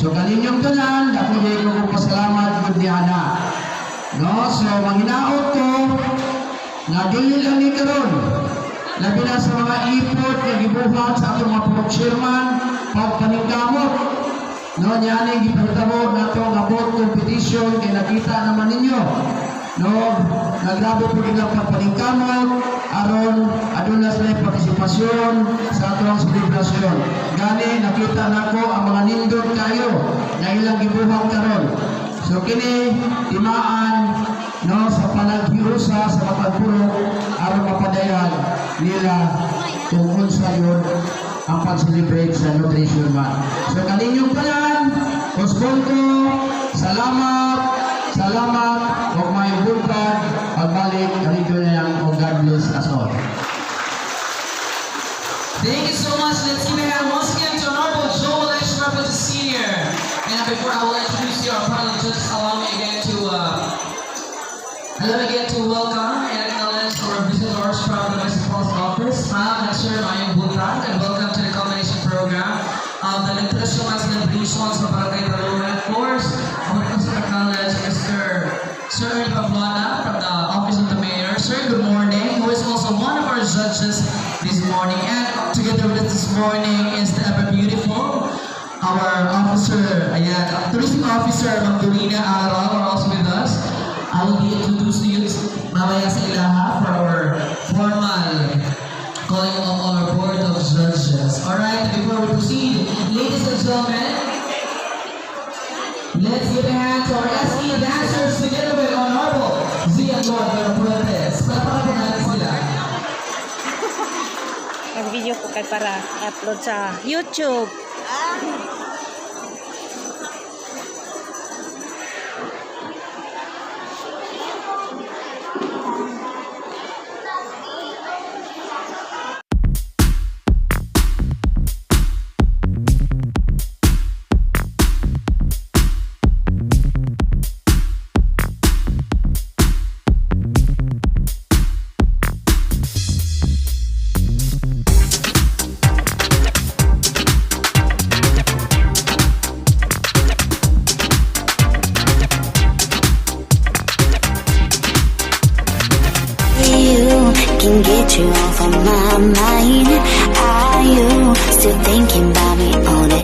So kaninyong tanan, dako di ko kong pasalamat ko ana. No? So manginaot ko, nagilil ang ikaroon. Labi na sa mga ipot, nagibuhat sa ato mga pulok chairman, pagpaningkamot. No, niya ni gipagtabo na ito nga vote competition kay nakita naman ninyo. No, nagrabe po din ang pagpaningkamot, aron adunas na partisipasyon sa atong selebrasyon. Gani nakita nako ang mga nindot kayo na ilang gibuhat karon. So kini timaan no sa panaghiusa sa mapagpulong aron mapadayan nila kung unsa yun ang pag-celebrate sa Nutrition Month. So kaninyong tanan, Osbonko, salamat, salamat, huwag may bulkan, pagbalik, kanito na yan, o God bless us all. Thank you so And before I will introduce you, our panel judges, allow me again to uh, allow me get to welcome and acknowledge our visitors from the Municipal Office, and Sir Mayong Butang, and welcome to the combination program of the Nutritional Celebrations of Barangay Taluna. Of course, I would also acknowledge Mr. Sir Pablana from the Office of the Mayor. Sir, good morning, who is also one of our judges this morning. And together with us this morning is the ever beautiful, our officer, officer, Ma'am Dorina Aral, are also with us. I will be introduced to you mamaya sa ilaha for our formal calling of our board of judges. Alright, before we proceed, ladies and gentlemen, let's give a hand to our SE dancers together with Honorable Zia Lord Fuertes. Palapakan po natin sila. Nag-video ko kay para upload sa YouTube. You can get you off of my mind. Are you still thinking?